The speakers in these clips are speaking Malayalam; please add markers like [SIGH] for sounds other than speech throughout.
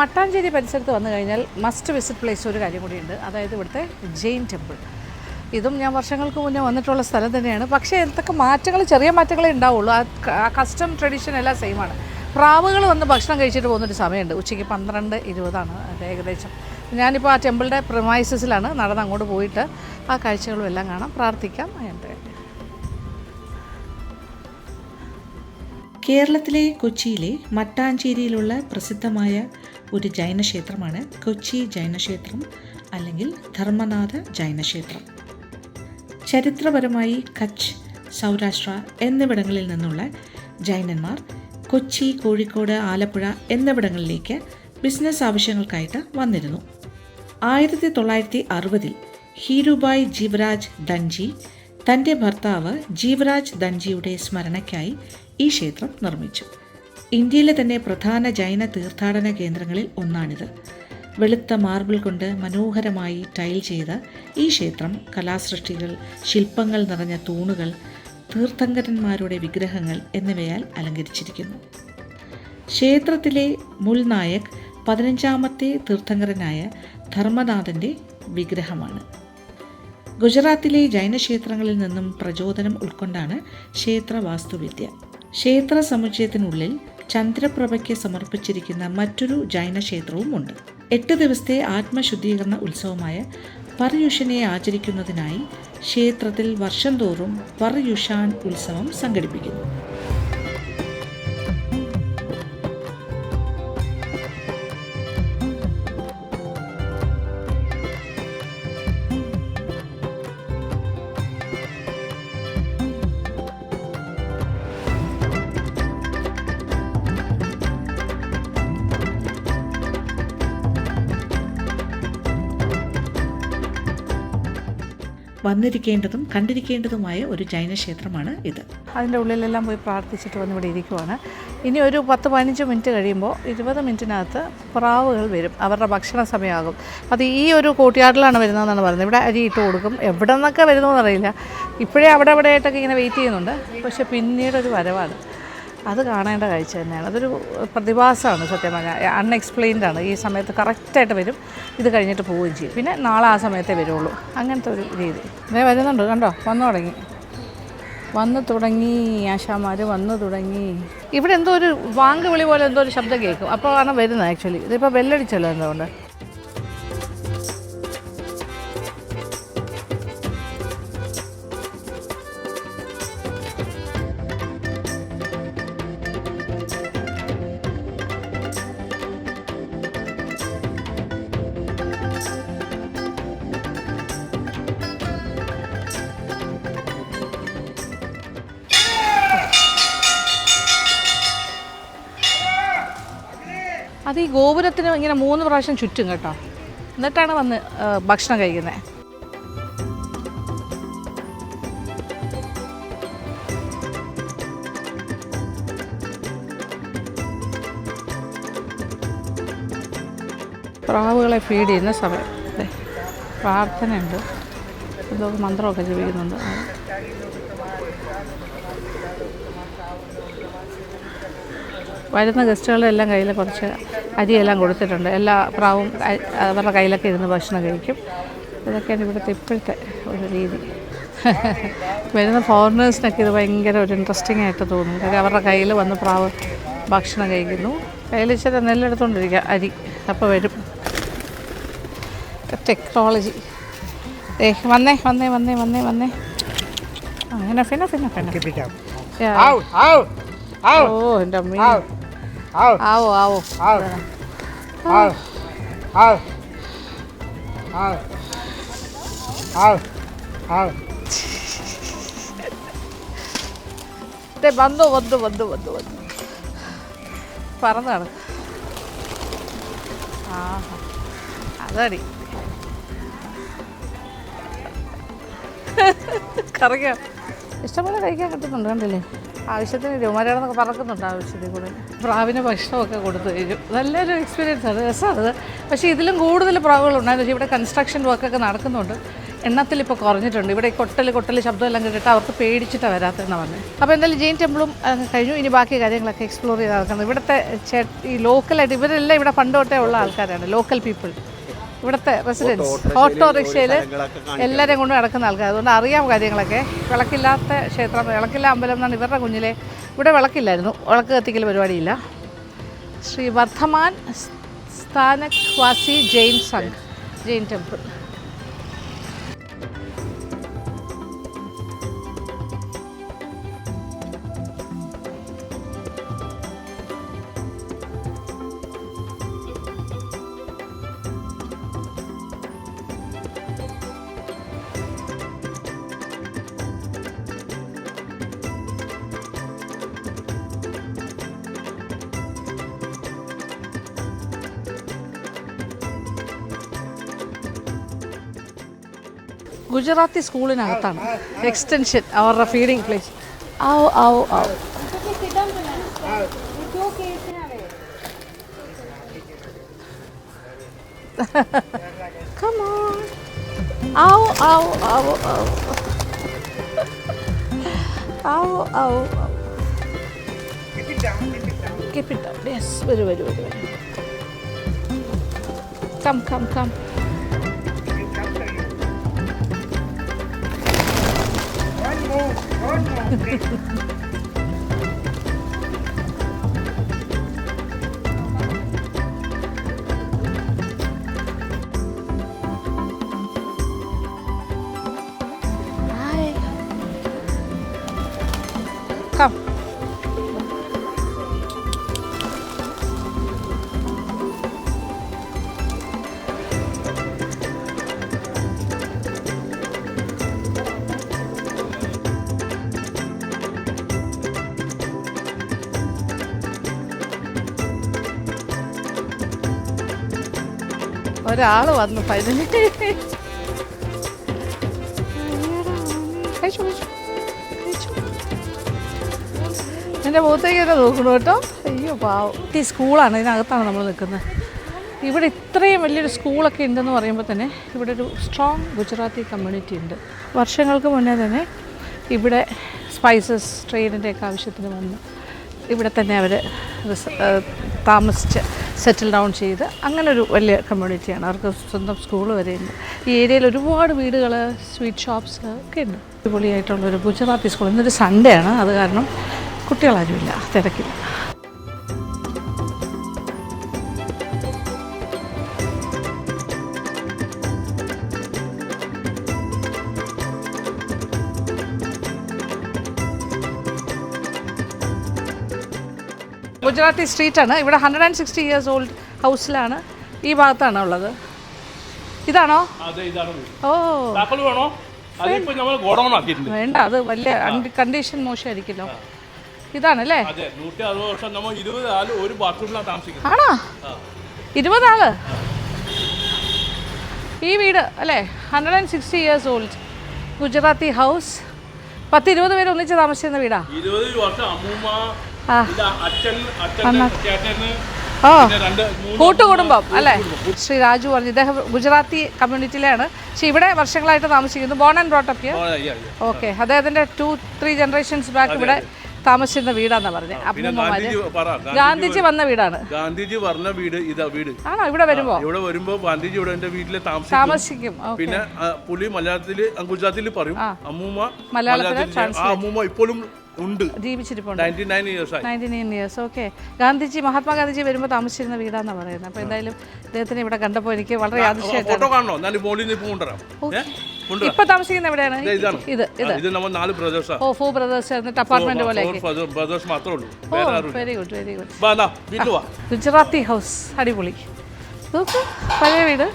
മട്ടാഞ്ചേരി പരിസരത്ത് വന്നു കഴിഞ്ഞാൽ മസ്റ്റ് വിസിറ്റ് പ്ലേസ് ഒരു കാര്യം കൂടിയുണ്ട്. അതായത് ഇവിടുത്തെ ജെയിൻ ടെമ്പിൾ. ഇതും ഞാൻ വർഷങ്ങൾക്ക് മുന്നേ വന്നിട്ടുള്ള സ്ഥലം തന്നെയാണ്. പക്ഷേ എന്തൊക്കെ മാറ്റങ്ങൾ ചെറിയ മാറ്റങ്ങളേ ഉണ്ടാവുള്ളൂ. ആ കസ്റ്റം ട്രഡീഷൻ എല്ലാം സെയിമാണ് പ്രാവുകൾ വന്ന് ഭക്ഷണം കഴിച്ചിട്ട് പോകുന്നൊരു സമയമുണ്ട്. ഉച്ചയ്ക്ക് പന്ത്രണ്ട് ഇരുപതാണ് ഏകദേശം. ഞാനിപ്പോൾ ആ ടെമ്പിളിന്റെ പ്രൊമൈസസിലാണ് നടന്ന് അങ്ങോട്ട് പോയിട്ട് ആ കാഴ്ചകളും എല്ലാം കാണാം. പ്രാർത്ഥിക്കാം. എന്റെ കേരളത്തിലെ കൊച്ചിയിലെ മട്ടാഞ്ചേരിയിലുള്ള പ്രസിദ്ധമായ ഒരു ജൈനക്ഷേത്രമാണ്. കൊച്ചി ജൈനക്ഷേത്രം അല്ലെങ്കിൽ ധർമ്മനാഥ ജൈനക്ഷേത്രം. ചരിത്രപരമായി കച്ച് സൗരാഷ്ട്ര എന്നിവിടങ്ങളിൽ നിന്നുള്ള ജൈനന്മാർ കൊച്ചി കോഴിക്കോട് ആലപ്പുഴ എന്നിവിടങ്ങളിലേക്ക് ബിസിനസ് ആവശ്യങ്ങൾക്കായിട്ട് വന്നിരുന്നു. ആയിരത്തി തൊള്ളായിരത്തി അറുപതിൽ ഹീരുബായ് ജീവരാജ് ദഞ്ചി തന്റെ ഭർത്താവ് ജീവരാജ് ദഞ്ചിയുടെ സ്മരണയ്ക്കായി ഈ ക്ഷേത്രം നിർമ്മിച്ചു. ഇന്ത്യയിലെ തന്നെ പ്രധാന ജൈന തീർത്ഥാടന കേന്ദ്രങ്ങളിൽ ഒന്നാണിത്. വെളുത്ത മാർബിൾ കൊണ്ട് മനോഹരമായി ടൈൽ ചെയ്ത ഈ ക്ഷേത്രം കലാസൃഷ്ടികൾ ശില്പങ്ങൾ നിറഞ്ഞ തൂണുകൾ തീർത്ഥങ്കരന്മാരുടെ വിഗ്രഹങ്ങൾ എന്നിവയാൽ അലങ്കരിച്ചിരിക്കുന്നു. ക്ഷേത്രത്തിലെ മുൽനായക് പതിനഞ്ചാമത്തെ തീർത്ഥങ്കരനായ ധർമ്മനാഥന്റെ വിഗ്രഹമാണ്. ഗുജറാത്തിലെ ജൈനക്ഷേത്രങ്ങളിൽ നിന്നും പ്രചോദനം ഉൾക്കൊണ്ടാണ് ക്ഷേത്ര വാസ്തുവിദ്യ ക്ഷേത്ര സമുച്ചയത്തിനുള്ളിൽ ചന്ദ്രപ്രഭയ്ക്ക് സമർപ്പിച്ചിരിക്കുന്ന മറ്റൊരു ജൈന ക്ഷേത്രവുമുണ്ട് എട്ട് ദിവസത്തെ ആത്മശുദ്ധീകരണ ഉത്സവമായ പർയുഷനെ ആചരിക്കുന്നതിനായി ക്ഷേത്രത്തിൽ വർഷം തോറും പർയുഷാൻ ഉത്സവം സംഘടിപ്പിക്കുന്നു. വന്നിരിക്കേണ്ടതും കണ്ടിരിക്കേണ്ടതുമായ ഒരു ജൈന ക്ഷേത്രമാണ് ഇത്. അതിന്റെ ഉള്ളിലെല്ലാം പോയി പ്രാർത്ഥിച്ചിട്ട് വന്ന് ഇവിടെ ഇരിക്കുവാണ്. ഇനി ഒരു പത്ത് പതിനഞ്ച് മിനിറ്റ് കഴിയുമ്പോൾ ഇരുപത് മിനിറ്റിനകത്ത് പ്രാവുകൾ വരും. അവരുടെ ഭക്ഷണ സമയമാകും. അത് ഈ ഒരു കൂട്ടിയാട്ടിലാണ് വരുന്നതെന്നാണ് പറയുന്നത്. ഇവിടെ അരി ഇട്ട് കൊടുക്കും. എവിടെ നിന്നൊക്കെ വരുന്നതെന്നറിയില്ല ഇപ്പോഴേ അവിടെ അവിടെ ആയിട്ടൊക്കെ ഇങ്ങനെ വെയിറ്റ് ചെയ്യുന്നുണ്ട്. പക്ഷേ പിന്നീടൊരു വരവാണ്. അത് കാണേണ്ട കാഴ്ച തന്നെയാണ്. അതൊരു പ്രതിഭാസമാണ് സത്യം പറഞ്ഞാൽ അൺഎക്സ്പ്ലെയിൻഡ് ആണ്. ഈ സമയത്ത് കറക്റ്റായിട്ട് വരും. ഇത് കഴിഞ്ഞിട്ട് പോവുകയും ചെയ്യും. പിന്നെ നാളെ ആ സമയത്തേ വരുള്ളൂ. അങ്ങനത്തെ ഒരു രീതി. ഇതേ വരുന്നുണ്ട്. കണ്ടോ? വന്നു തുടങ്ങി. വന്നു തുടങ്ങി ആശാമാർ വന്നു തുടങ്ങി. ഇവിടെ എന്തോ ഒരു വാങ്ക് വിളി പോലെ എന്തോ ഒരു ശബ്ദം കേൾക്കും. അപ്പോൾ ആണ് വരുന്നത് ആക്ച്വലി ഇതിപ്പോൾ ബെല്ലടിച്ചല്ലോ എന്തുകൊണ്ട് അത് ഈ ഗോപുരത്തിന് ഇങ്ങനെ മൂന്ന് പ്രാവശ്യം ചുറ്റും കേട്ടോ. എന്നിട്ടാണ് വന്ന് ഭക്ഷണം കഴിക്കുന്നത് പ്രാവുകളെ ഫീഡ് ചെയ്യുന്ന സമയം. പ്രാർത്ഥനയുണ്ട്. എന്തോ മന്ത്രമൊക്കെ ജപിക്കുന്നുണ്ട്. വരുന്ന ഗസ്റ്റുകളുടെ എല്ലാം കയ്യിൽ കുറച്ച് അരിയെല്ലാം കൊടുത്തിട്ടുണ്ട്. എല്ലാ പ്രാവും അവരുടെ കയ്യിലൊക്കെ ഇരുന്ന് ഭക്ഷണം കഴിക്കും. ഇതൊക്കെയാണ് ഇവിടുത്തെ ഇപ്പോഴത്തെ ഒരു രീതി. [LAUGHS] വരുന്ന ഫോറിനേഴ്സിനൊക്കെ ഇത് ഭയങ്കര ഒരു ഇൻട്രസ്റ്റിംഗ് ആയിട്ട് തോന്നും. കാര്യം അവരുടെ കയ്യിൽ വന്ന് പ്രാവ് ഭക്ഷണം കഴിക്കുന്നു. കയ്യിൽ ഇച്ചിരി നെല്ലെടുത്തോണ്ടിരിക്കുക അരി. അപ്പോൾ വരും. ടെക്നോളജി. ഏ വന്നേ വന്നേ വന്നേ വന്നേ വന്നേ. അങ്ങനെ പിന്നെ പിന്നെ പിന്നെ ഓ എന്റെ അമ്മ. ആവോ. ആവോ au, au, au, au, au, au. ദേ വന്നു വന്നു വന്നു വന്നു വന്നു. പറന്നാണ്. ആ അതടി. കറിയാം ഇഷ്ടംപോലെ കഴിക്കാൻ കിട്ടുന്നുണ്ട് കണ്ടില്ലേ? ആവശ്യത്തിന് രുമാരാണെന്നൊക്കെ പറക്കുന്നുണ്ട് ആവശ്യത്തിൽ കൂടെ. പ്രാവിന് ഭക്ഷണമൊക്കെ കൊടുത്തു കഴിഞ്ഞു നല്ലൊരു എക്സ്പീരിയൻസ് ആണ്. രസമാണ്. പക്ഷേ ഇതിലും കൂടുതൽ പ്രാവുകളുണ്ടായിരുന്നു പക്ഷേ ഇവിടെ കൺസ്ട്രക്ഷൻ വർക്കൊക്കെ നടക്കുന്നുണ്ട്. എണ്ണത്തിൽ ഇപ്പോൾ കുറഞ്ഞിട്ടുണ്ട്. ഇവിടെ കൊട്ടൽ കൊട്ടൽ ശബ്ദമെല്ലാം കേട്ടിട്ട് അവർക്ക് പേടിച്ചിട്ടാണ് വരാത്തതെന്ന് പറഞ്ഞത് അപ്പോൾ എന്തായാലും ജെയിൻ ടെമ്പിളും കഴിഞ്ഞു. ഇനി ബാക്കി കാര്യങ്ങളൊക്കെ എക്സ്പ്ലോർ ചെയ്ത് നടക്കുന്നത് ഇവിടുത്തെ ഈ ലോക്കലായിട്ട് ഇവരെല്ലാം ഇവിടെ പണ്ട് തൊട്ടേ ഉള്ള ആൾക്കാരാണ്. ലോക്കൽ പീപ്പിൾ ഇവിടുത്തെ റെസിഡൻസ് ഓട്ടോറിക്ഷയിൽ എല്ലാവരെയും കൊണ്ട് നടക്കുന്ന ആൾക്കാർ അതുകൊണ്ട് അറിയാം കാര്യങ്ങളൊക്കെ. വിളക്കില്ലാത്ത ക്ഷേത്രം വിളക്കില്ല അമ്പലം എന്നാണ് ഇവരുടെ കുഞ്ഞിലെ. ഇവിടെ വിളക്കില്ലായിരുന്നു. വിളക്ക് കത്തിക്കൽ പരിപാടിയില്ല. ശ്രീ വർദ്ധമാൻ സ്ഥാനക്വാസി ജെയിൻ സംഘ് ജെയിൻ ടെമ്പിൾ. ഗുജറാത്തി സ്കൂളിനകത്താണ്. എക്സ്റ്റൻഷൻ അവരുടെ ഫീഡിങ് പ്ലേസ് ഔ ഔ ഔ. കം കം കം Ну, ഒരാൾ വന്നു കഴിച്ചു എന്റെ മുഖത്തേക്ക് തന്നെ നോക്കണു കേട്ടോ. അയ്യോ പാവം. ഈ സ്കൂളാണ് ഇതിനകത്താണ് നമ്മൾ നിൽക്കുന്നത്. ഇവിടെ ഇത്രയും വലിയൊരു സ്കൂളൊക്കെ ഉണ്ടെന്ന് പറയുമ്പോൾ തന്നെ ഇവിടെ ഒരു സ്ട്രോങ് ഗുജറാത്തി കമ്മ്യൂണിറ്റി ഉണ്ട്. വർഷങ്ങൾക്ക് മുന്നേ തന്നെ ഇവിടെ സ്പൈസസ് ട്രെയിനിന്റെയൊക്കെ ആവശ്യത്തിന് വന്ന് ഇവിടെ തന്നെ അവർ താമസിച്ച് സെറ്റിൽ ഡൗൺ ചെയ്ത് അങ്ങനെ ഒരു വലിയ കമ്മ്യൂണിറ്റിയാണ് അവർക്ക് സ്വന്തം സ്കൂൾ വരെയുണ്ട് ഈ ഏരിയയിൽ ഒരുപാട് വീടുകൾ സ്വീറ്റ് ഷോപ്സ് ഒക്കെ ഉണ്ട്. അടിപൊളിയായിട്ടുള്ളൊരു ഗുജറാത്തി സ്കൂൾ ഇന്നൊരു സൺഡേ ആണ്. അത് കാരണം കുട്ടികളാരുമില്ല തിരക്കില്ല. ഗുജറാത്തി സ്ട്രീറ്റാണ്. ആണ് ഇവിടെ hundred and sixty years old ഹൗസിലാണ്. ഈ ഭാഗത്താണ് ഉള്ളത് ഇതാണോ. ഓ. വേണ്ട അത് വലിയ കണ്ടീഷൻ മോശമായിരിക്കല്ലോ ഇതാണല്ലേ? നമ്മൾ ഇരുപത് ആൾ ആണോ? ഈ വീട് അല്ലേ? Hundred and sixty years old Gujarati house. പത്ത് ഇരുപത് പേര് ഒന്നിച്ച് താമസിച്ചിരുന്ന വീടാ. ഇരുപത് വർഷം അമ്മൂമ്മ ഓ കൂട്ടുകുടുംബം അല്ലേ? ശ്രീ രാജു പറഞ്ഞു ഇദ്ദേഹം ഗുജറാത്തി കമ്മ്യൂണിറ്റിയിലാണ്. പക്ഷെ ഇവിടെ വർഷങ്ങളായിട്ട് താമസിക്കുന്നു. Born and brought up. Okay അദ്ദേഹത്തിന്റെ ടു ത്രീ ജനറേഷൻസ് ബാക്ക് ഇവിടെ താമസിച്ചിരുന്ന വീടാന്നാ പറഞ്ഞത് പിന്നെ ഗാന്ധിജി വന്ന വീടാണ്. ഗാന്ധിജി വന്ന വീട് ഇതാ വീട്. ആണോ? ഇവിടെ വരുമ്പോ? ഇവിടെ വരുമ്പോ ഗാന്ധിജി ഇവിടെ എന്റെ വീട്ടിൽ താമസിക്കും. പിന്നെ പുലി മലയാളത്തിൽ ഗുജറാത്തിൽ ഗുജറാത്തിൽ പറയും അമ്മൂമ്മ മലയാളത്തിൽ മലയാളത്തിൽ ആ അമ്മൂമ്മ ഇപ്പോഴും ഉണ്ട്. ജീവിച്ചിരിപ്പുണ്ട്. ഇയേഴ്സ് ഓക്കെ ഗാന്ധിജി മഹാത്മാഗാന്ധിജി വരുമ്പോൾ താമസിച്ചിരുന്ന വീടാന്ന് പറയുന്നത്. അപ്പോൾ എന്തായാലും അദ്ദേഹത്തിനെ ഇവിടെ കണ്ടപ്പോൾ എനിക്ക് വളരെ അതിശയമായിട്ടാണ് ഇപ്പൊ താമസിക്കുന്ന എവിടെയാണ്? ഇത് ഇത്. നാല് ബ്രദേഴ്സാ ഓ ഫോർ ബ്രദേഴ്സ് എന്നിട്ട് അപ്പാർട്ട്മെന്റ് പോലെ ബ്രദേഴ്സ് മാത്രമേ ഉള്ളൂ. ഓ very good very good Gujarati house അടിപൊളി. പഴയ വീട്.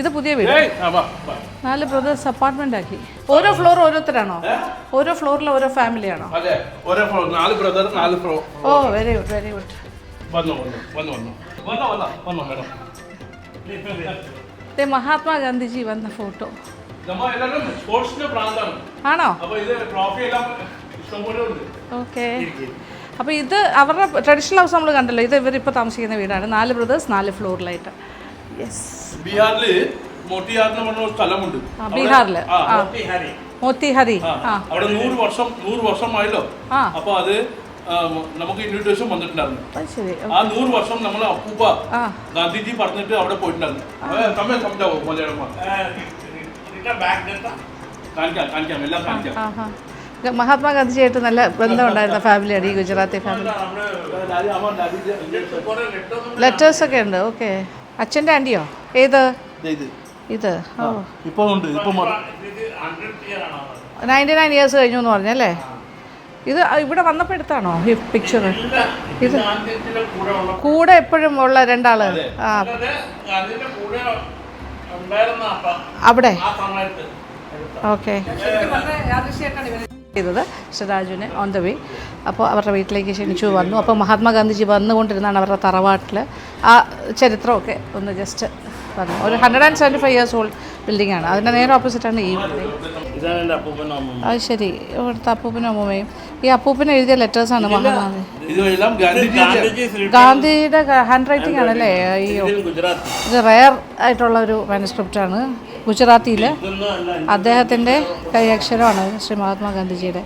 ഇത് പുതിയ വീട്. നാല് ബ്രദേഴ്സ് അപ്പാർട്ട്മെന്റ് ആക്കി. ഓരോ ഫ്ലോർ ഓരോരുത്തരാണോ? ഓരോ ഫ്ലോറിൽ ഓരോ ഫാമിലി ആണോ? ഓ very good very good Mahatma Gandhiji വന്ന ഫോട്ടോ ആണോ. അപ്പൊ ഓക്കെ. അപ്പോൾ ഇത് അവരുടെ ട്രഡീഷണൽ ഹൗസ് നമ്മൾ കണ്ടല്ലോ. ഇത് ഇവരിപ്പോൾ താമസിക്കുന്ന വീടാണ്. നാല് ബ്രദേഴ്സ് നാല് ഫ്ലോറിലായിട്ട് യെസ് ബീഹാറിൽ മോത്തിഹാർ എന്ന് പറഞ്ഞ സ്ഥലമുണ്ട്. ബീഹാറിൽ. മോത്തിഹരി. അവിടെ നൂറ് വർഷം നൂറ് വർഷമായല്ലോ. അപ്പൊ അത് ആ, നമുക്ക് ഇൻവിറ്റേഷൻ വന്നിട്ടുണ്ടായിരുന്നു. ആ നൂറ് വർഷം നമ്മൾ അപ്പൂപ്പ ഗാന്ധിജി പറഞ്ഞിട്ട് അവിടെ പോയിട്ടുണ്ടായിരുന്നു. മലയാളം കാണിക്കാം കാണിക്കാം എല്ലാം കാണിക്കാം. മഹാത്മാഗാന്ധിജി ആയിട്ട് നല്ല ബന്ധമുണ്ടായിരുന്ന ഫാമിലിയാണ് ഈ ഗുജറാത്തി ഫാമിലി ലെറ്റേഴ്സ് ഒക്കെ ഉണ്ട് ഓക്കെ. അച്ഛന്റെ ആന്റിയോ? ഏത്? ഇത്. ഇത്. ഓ. ഇപ്പൊ ഉണ്ട് ഇപ്പൊ മറ- നയന്റി നയൻ ഇയേഴ്സ് കഴിഞ്ഞു എന്ന് പറഞ്ഞല്ലേ ഇത് ഇവിടെ വന്നപ്പോൾ എടുത്താണോ ഈ പിക്ചർ ഇത് കൂടെ എപ്പോഴും ഉള്ള രണ്ടാൾ. ആ. അവിടെ. ഓക്കെ. ചെയ്തത് ശ്രീരാജുവിനെ ഓൺ ദ വേ അപ്പോൾ അവരുടെ വീട്ടിലേക്ക് ക്ഷണിച്ചു വന്നു. അപ്പോൾ മഹാത്മാഗാന്ധിജി വന്നുകൊണ്ടിരുന്നാണ് അവരുടെ തറവാട്ടിൽ. ആ ചരിത്രമൊക്കെ ഒന്ന് ജസ്റ്റ് പറഞ്ഞു ഒരു hundred and seventy five years old building ആണ്. അതിന്റെ നേരെ ഓപ്പോസിറ്റാണ് ഈ ബിൽഡിംഗ് അപ്പൂപ്പനും അത് ശരി. ഇവിടുത്തെ അപ്പൂപ്പനും അമ്മൂമ്മയും. ഈ അപ്പൂപ്പൻ എഴുതിയ ലെറ്റേഴ്സാണ് മഹാത്മാഗാന്ധി. ഗാന്ധിയുടെ ഹാൻഡ് റൈറ്റിംഗ് ആണല്ലേ? ഈ ഗുജറാത്തി. ഇത് റയർ ആയിട്ടുള്ള ഒരു മാനുസ്ക്രിപ്റ്റാണ് ഗുജറാത്തിയിൽ അദ്ദേഹത്തിന്റെ കൈയക്ഷരമാണ് ശ്രീ മഹാത്മാഗാന്ധിജിയുടെ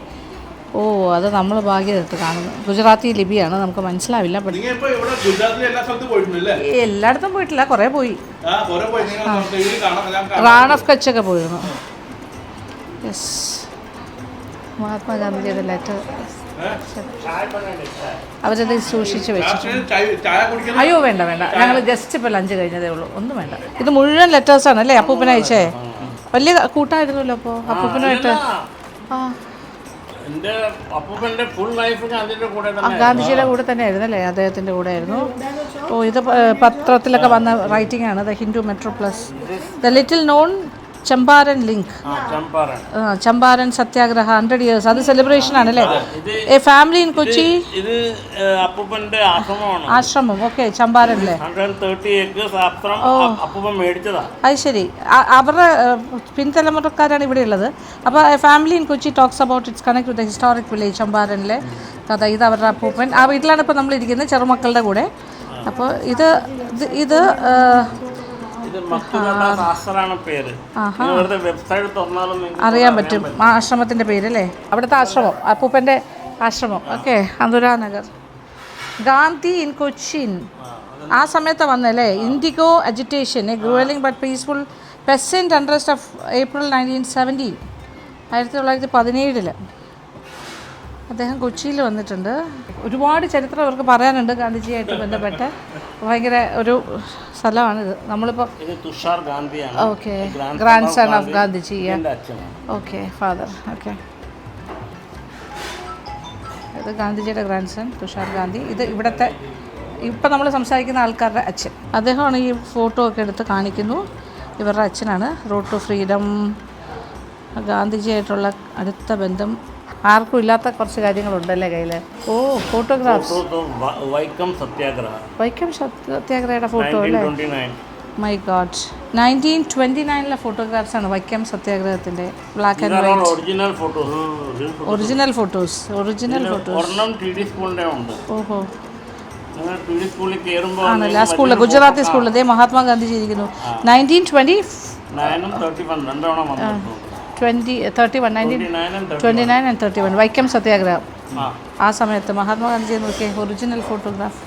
ഓ അത് നമ്മൾ ഭാഗ്യതത്ത് കാണുന്നു. ഗുജറാത്തി ലിപിയാണ് നമുക്ക് മനസ്സിലാവില്ല എല്ലായിടത്തും പോയിട്ടില്ല കുറേ പോയി. റാൺ ഓഫ് കച്ചൊക്കെ പോയിരുന്നു. യെസ് മഹാത്മാഗാന്ധിജിയുടെ ലെറ്റർ അവരത് സൂക്ഷിച്ച് വെച്ചു. അയ്യോ വേണ്ട വേണ്ട. ഞങ്ങൾ ജസ്റ്റ് ഇപ്പോൾ ലഞ്ച് കഴിഞ്ഞതേ ഉള്ളൂ. ഒന്നും വേണ്ട. ഇത് മുഴുവൻ ലെറ്റേഴ്സാണ് അല്ലേ അപ്പൂപ്പന അയച്ചേ? വലിയ കൂട്ടായിരുന്നല്ലോ അപ്പോൾ അപ്പൂപ്പനായിട്ട് ആ. ഗാന്ധിജിയുടെ കൂടെ തന്നെ ആയിരുന്നല്ലേ അദ്ദേഹത്തിന്റെ കൂടെ ആയിരുന്നു. ഓ ഇത് പത്രത്തിലൊക്കെ വന്ന റൈറ്റിംഗ് ആണ് the Hindu metro plus the little known Champaran link Champaran. Satyagraha hundred years അത് സെലിബ്രേഷൻ ആണല്ലേ എ ഫാമിലി ഇൻ കൊച്ചി? ആശ്രമം. ഓക്കെ ചമ്പാരനിലെ. അല്ലേ അത് ശരി. അവരുടെ പിൻതലമുറക്കാരാണ് ഇവിടെ ഉള്ളത്. അപ്പോൾ family in Kochi talks about its connect with historic village ചമ്പാരനിലെ. കഥ ഇത് അവരുടെ അപ്പൂപ്പൻ. ആ വീട്ടിലാണ് ഇപ്പോൾ നമ്മൾ ഇരിക്കുന്നത് ചെറുമക്കളുടെ കൂടെ. അപ്പോൾ ഇത് ഇത് അറിയാൻ പറ്റും. ആശ്രമത്തിന്റെ പേര് അല്ലേ അവിടുത്തെ ആശ്രമം അപ്പൂപ്പന്റെ ആശ്രമം. ഓക്കെ അന്തുരാ നഗർ. ഗാന്ധി ഇൻ കൊച്ചിൻ. ആ സമയത്ത് വന്നല്ലേ indigo agitation a but peaceful peasant unrest of April nineteen seventeen ആയിരത്തി തൊള്ളായിരത്തി പതിനേഴിൽ. അദ്ദേഹം കൊച്ചിയിൽ വന്നിട്ടുണ്ട്. ഒരുപാട് ചരിത്രം അവർക്ക് പറയാനുണ്ട് ഗാന്ധിജിയായിട്ട് ബന്ധപ്പെട്ട്. ഭയങ്കര ഒരു സ്ഥലമാണിത് നമ്മളിപ്പോൾ ഇത് Tushar ഗാന്ധിയാണ്. Okay. Grandson of Gandhiji okay father okay. ഇത് ഗാന്ധിജിയുടെ ഗ്രാൻഡ് സൺ തുഷാർ ഗാന്ധി. ഇത് ഇവിടുത്തെ ഇപ്പം നമ്മൾ സംസാരിക്കുന്ന ആൾക്കാരുടെ അച്ഛൻ. അദ്ദേഹമാണ് ഈ ഫോട്ടോ ഒക്കെ എടുത്ത് കാണിക്കുന്നു. ഇവരുടെ അച്ഛനാണ്. റോഡ് ടു ഫ്രീഡം ഗാന്ധിജിയായിട്ടുള്ള അടുത്ത ബന്ധം ആർക്കും ഇല്ലാത്ത കുറച്ച് കാര്യങ്ങളുണ്ടല്ലേ കയ്യിൽ oh photographs. Photo Vaikom Satyagraha. Vaikom സത്യാഗ്രഹയുടെ ഫോട്ടോ അല്ലേ? മൈ ഗോഡ് നയന്റീൻ ട്വന്റി നയനിലെ ഫോട്ടോഗ്രാഫ്സ് ആണ് Vaikom സത്യാഗ്രഹത്തിന്റെ black and white original photos original photos original ഓഹോ. ആണല്ലേ? ആ സ്കൂളിൽ ഗുജറാത്തി സ്കൂളിൽ ഇതേ മഹാത്മാഗാന്ധിജി ഇരിക്കുന്നു nineteen twenty twenty thirty one nineteen twenty nine and thirty one. Vaikom സത്യാഗ്രഹം. ആ. സമയത്ത് മഹാത്മാഗാന്ധിയെ നോക്കിയ ഒറിജിനൽ ഫോട്ടോഗ്രാഫ്.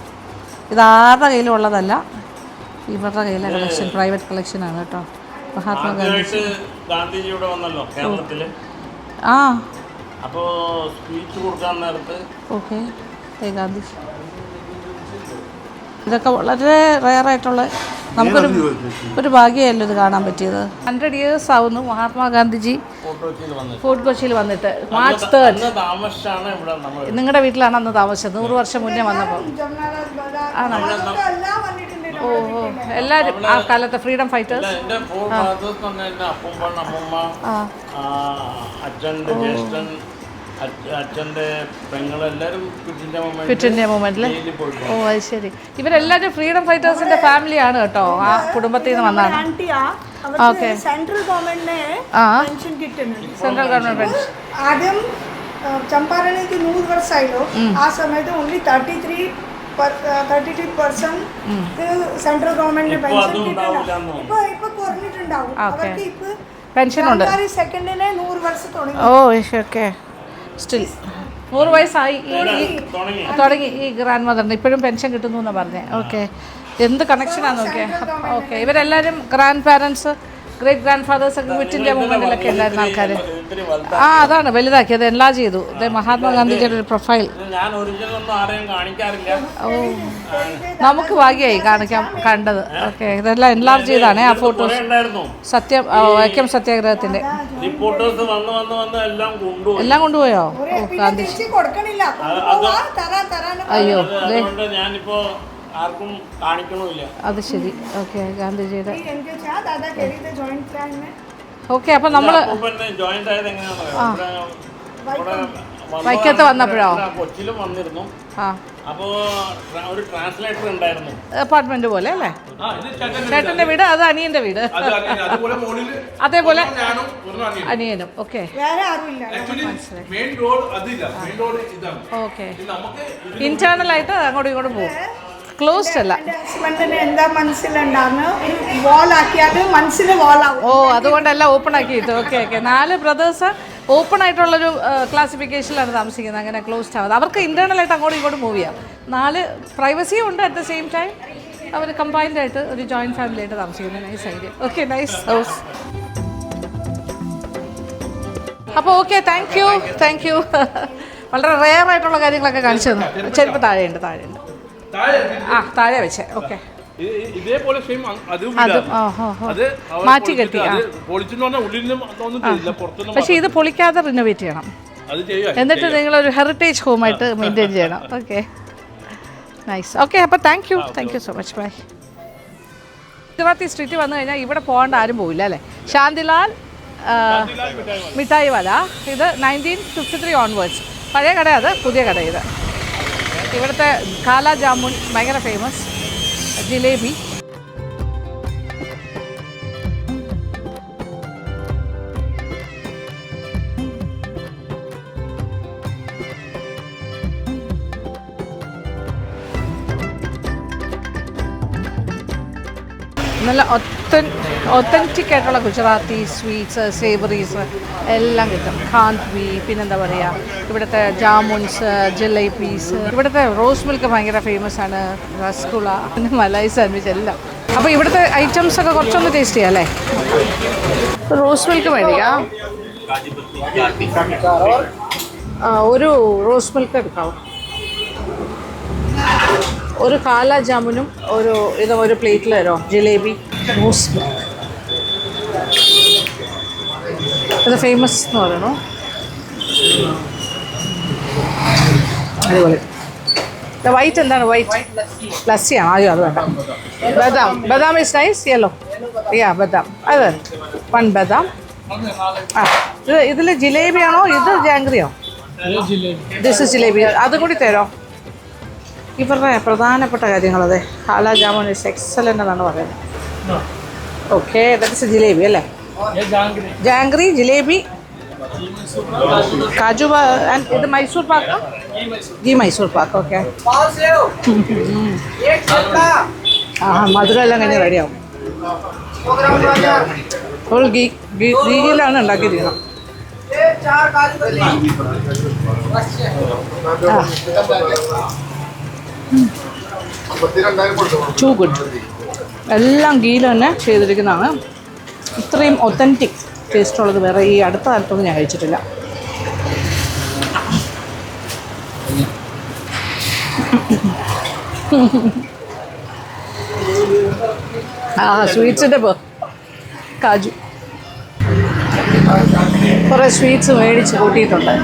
ഇത് ആരുടെ കയ്യിലുള്ളതല്ല ഇവരുടെ കയ്യിലെ കളക്ഷൻ പ്രൈവറ്റ് കളക്ഷനാണ് കേട്ടോ. മഹാത്മാഗാന്ധി. ആ. അപ്പോൾ സ്പീച്ച് കൊടുക്കാൻ നേരത്ത് ഓക്കെ. ഗാന്ധി ഇതൊക്കെ വളരെ റയറായിട്ടുള്ള നമുക്കൊരു ഒരു ഭാഗ്യമല്ലോ ഇത് കാണാൻ പറ്റിയത്? ഹൺഡ്രഡ് ഇയേഴ്സ് ആവുന്നു മഹാത്മാഗാന്ധിജി ഫോർട്ട് കൊച്ചിയിൽ വന്നിട്ട്. മാർച്ച് തേർഡ് അന്ന് ഇവിടെ നമ്മൾ നിങ്ങളുടെ വീട്ടിലാണ് അന്ന് താമസിച്ചത്. നൂറ് വർഷം മുന്നേ വന്നപ്പോൾ ആണോ? എല്ലാം വന്നിട്ടുണ്ട് ഓ ഓ. എല്ലാവരും ആ കാലത്തെ ഫ്രീഡം ഫൈറ്റേഴ്സ് ജ്യേഷ്ഠൻ അച്ഛന്റെ പെങ്ങളെല്ലാവരും ഓ അത് ശരി. ഇവരെല്ലാവരും ഫ്രീഡം ഫൈറ്റേഴ്സിന്റെ ഫാമിലിയാണ് കേട്ടോ. ആ കുടുംബത്തിൽ നിന്ന് വന്നാണ്. സെൻട്രൽ ഗവൺമെന്റിനെ പെൻഷൻ കിട്ടുന്നുണ്ട്. സെൻട്രൽ ഗവൺമെന്റ് പെൻഷൻ ആദ്യം ചമ്പാരണിക്ക് നൂറ് വർഷമായല്ലോ ആ സമയത്ത് only thirty three thirty three percent central ഗവൺമെന്റിന് പെൻഷൻ കിട്ടില്ല ഇപ്പൊ ഇപ്പൊ കുറഞ്ഞിട്ടുണ്ടാവും. അവർക്ക് ഇപ്പൊ പെൻഷൻ ഉണ്ട്. ജനുവരി സെക്കൻഡിനെ നൂറ് വർഷം തുടങ്ങി. ഓ ഓക്കെ. സ്റ്റിൽ നൂറ് വയസ്സായി ഈ ഈ തുടങ്ങി തുടങ്ങി. ഈ ഗ്രാൻഡ് മദറിന് ഇപ്പോഴും പെൻഷൻ കിട്ടുന്നു എന്നാണ് പറഞ്ഞത് ഓക്കെ എന്ത് കണക്ഷനാണ് നോക്കിയാൽ ഓക്കെ ഇവരെല്ലാവരും grand parents great grandfathers ഒക്കെ ഇന്ത്യ മൂവ്മെന്റിലൊക്കെ ഉണ്ടായിരുന്ന ആൾക്കാർ ആ അതാണ് വലുതാക്കി. അത് എൻലാർജ് ചെയ്തു. അതെ മഹാത്മാഗാന്ധിജിയുടെ ഒരു പ്രൊഫൈൽ ഞാൻ ഒറിജിനൽ ഒന്നും ആരെയും കാണിക്കാറില്ല. ഓ. നമുക്ക് ഭാഗ്യമായി കാണിക്കാം കണ്ടത്. ഓക്കെ ഇതെല്ലാം എൻലാർജ് ചെയ്താണ് ആ ഫോട്ടോസ് സത്യം വൈക്കം സത്യാഗ്രഹത്തിന്റെ വന്ന് എല്ലാം കൊണ്ടുപോയി. എല്ലാം കൊണ്ടുപോയോ? ഗാന്ധിജി. അയ്യോ ആർക്കും കാണിക്കണമില്ല. അത് ശരി. ഓക്കെ ഗാന്ധിജിയുടെ ഓക്കെ അപ്പൊ നമ്മൾ അപ്പൂപ്പന്റെ ജോയിന്റ് ആയത് എങ്ങനെയാണെന്ന് വൈക്കത്ത് വന്നപ്പോഴോ? കൊച്ചിയിലും വന്നിരുന്നു. അപ്പോ ഒരു ട്രാൻസ്ലേറ്റർ ഉണ്ടായിരുന്നു. അപ്പാർട്ട്മെന്റ് പോലെ അല്ലേ? ആ ഇത് ചേട്ടന്റെ വീട്. അത് അനിയന്റെ വീട്. അതുപോലെ അനിയനും. ഓക്കെ. വേറെ ആരുമില്ല ആക്ച്വലി മെയിൻ റോഡ് അതില്ല. മെയിൻ റോഡ് ഇതാണ്. ഓക്കെ. ഇന്റേണൽ ആയിട്ട് അങ്ങോട്ടും ഇങ്ങോട്ടും പോകും. ക്ലോസ്ഡ് അല്ല. ഹസ്ബൻഡിന് എന്താ മനസ്സിലുണ്ടാന്ന് വാൾ ആക്കിയാൽ മനസ്സിന് വാളാവും ഓ അതുകൊണ്ടല്ല ഓപ്പൺ ആക്കിയിട്ട് ഓക്കെ ഓക്കെ നാല് ബ്രദേഴ്സ് ഓപ്പൺ ആയിട്ടുള്ളൊരു ക്ലാസിഫിക്കേഷനിലാണ് താമസിക്കുന്നത്. അങ്ങനെ ക്ലോസ്ഡ് ആവാതെ. അവർക്ക് ഇന്റേണൽ ആയിട്ട് അങ്ങോട്ടും ഇങ്ങോട്ടും മൂവ് ചെയ്യാം. നാല് പ്രൈവസിയും ഉണ്ട് അറ്റ് ദ സെയിം ടൈം അവർ കമ്പൈൻഡ് ആയിട്ട് ഒരു ജോയിന്റ് ഫാമിലി ആയിട്ട് താമസിക്കുന്നത് nice idea okay nice house അപ്പോൾ okay thank you thank you വളരെ റെയർ ആയിട്ടുള്ള കാര്യങ്ങളൊക്കെ കാണിച്ചു തന്നു. ചെരുപ്പ് താഴെയുണ്ട് താഴെയുണ്ട്. താഴെ ആ താഴെ വെച്ച് ഓക്കെ. ഇത് ഇതേപോലെ സെയിം അതും ഹോ ഹോ മാറ്റി കെട്ടി, പക്ഷേ ഇത് പൊളിക്കാതെ റിനോവേറ്റ് ചെയ്യണം. എന്നിട്ട് നിങ്ങൾ ഒരു ഹെറിറ്റേജ് ഹെറിറ്റേജ് ഹോമായിട്ട് മെയിന്റെയിൻ ചെയ്യണം. ഓക്കെ നൈസ് ഓക്കെ അപ്പോൾ thank you thank you so much bye Gujarati street വന്നു കഴിഞ്ഞാൽ ഇവിടെ പോകേണ്ട ആരും പോവില്ല അല്ലേ? ശാന്തിലാൽ മിഠായി വല ഇത് നയന്റീൻ ഫിഫ്റ്റി ത്രീ ഓൺവേർഡ്സ് പഴയ കട അത് പുതിയ കട ഇത്. ഇവിടുത്തെ കാല ജാമുൻ ഭയങ്കര ഫേമസ് ജിലേബി. നല്ല ഒത്തൻ ഒത്തന്റിക് ആയിട്ടുള്ള ഗുജറാത്തി സ്വീറ്റ്സ് സേവറീസ് എല്ലാം കിട്ടും. ഖാന്ത്വി പിന്നെന്താ പറയുക ഇവിടുത്തെ ജാമുൻസ് ജിലേബീസ് ഇവിടുത്തെ റോസ് മിൽക്ക് ഭയങ്കര ഫേമസ് ആണ്. റസ്ഗുള പിന്നെ മലായി സാൻഡ്വിച്ച് എല്ലാം. അപ്പോൾ ഇവിടുത്തെ ഐറ്റംസ് ഒക്കെ കുറച്ചൊന്ന് ടേസ്റ്റ് ചെയ്യാം അല്ലേ? റോസ് മിൽക്ക് മേടിക്കാം. ഒരു റോസ് മിൽക്ക് എടുക്കാം. ഒരു കാല ജാമുനും ഒരു ഇത് ഒരു പ്ലേറ്റിൽ തരോ ജിലേബി റോസ് മിൽക്ക് ഇത് ഫേമസ് എന്ന് പറയണോ? അതുപോലെ വൈറ്റ് എന്താണ് വൈറ്റ് ലസ്സിയാണ് അയ്യോ അത് വേണ്ട. ബദാം. ബദാം ഇസ് നൈസ് യെല്ലോ യാ ബദാം. അത് വൺ ബദാം. ആ ഇത് ഇതിൽ ജിലേബിയാണോ ഇത് ജാങ്കറിയോ? ദിസ് ജിലേബി. അതും കൂടി തരോ? ഇവരുടെ പ്രധാനപ്പെട്ട കാര്യങ്ങൾ അതെ. ഹാല ജാമുൻ ഇസ് എക്സലന്റ് എന്നാണ് പറയുന്നത്. ഓക്കെ ദാറ്റ്സ് ജിലേബി അല്ലേ? ജാങ്ക്രി. ജിലേബി കാജു ഇത് മൈസൂർ പാക്ക്? ഈ മൈസൂർ പാക്ക് ഓക്കെ. ആ മധുരം എല്ലാം കഴിഞ്ഞ് റെഡിയാവും. ഫുൾ ഗീ ഗീ- ഗീയിലാണ് ഉണ്ടാക്കിയിരിക്കുന്നത്. ടു ഗുഡ് എല്ലാം ഗീയിൽ തന്നെ ചെയ്തിരിക്കുന്നതാണ്. ഇത്രയും ഒത്തന്റിക് ടേസ്റ്റുള്ളത് വേറെ ഈ അടുത്ത കാലത്തൊന്നും ഞാൻ കഴിച്ചിട്ടില്ല. ആ സ്വീറ്റ്സിന്റെ പോ കാജു. കുറേ സ്വീറ്റ്സ് മേടിച്ച് കൂട്ടിയിട്ടുണ്ട്.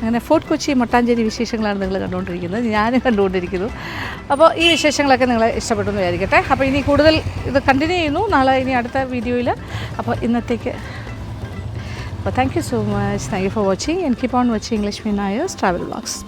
അങ്ങനെ ഫോർട്ട് കൊച്ചി മൊട്ടാഞ്ചേരി വിശേഷങ്ങളാണ് നിങ്ങൾ കണ്ടുകൊണ്ടിരിക്കുന്നത്. ഞാനും കണ്ടുകൊണ്ടിരിക്കുന്നു. അപ്പോൾ ഈ വിശേഷങ്ങളൊക്കെ നിങ്ങൾ ഇഷ്ടപ്പെട്ടു എന്ന് വിചാരിക്കട്ടെ. അപ്പോൾ ഇനി കൂടുതൽ ഇത് കണ്ടിന്യൂ ചെയ്യുന്നു. നാളെ ഇനി അടുത്ത വീഡിയോയിൽ അപ്പോൾ ഇന്നത്തേക്ക് അപ്പോൾ thank you so much thank you for watching and keep on watching Lakshmi Nair's travel vlogs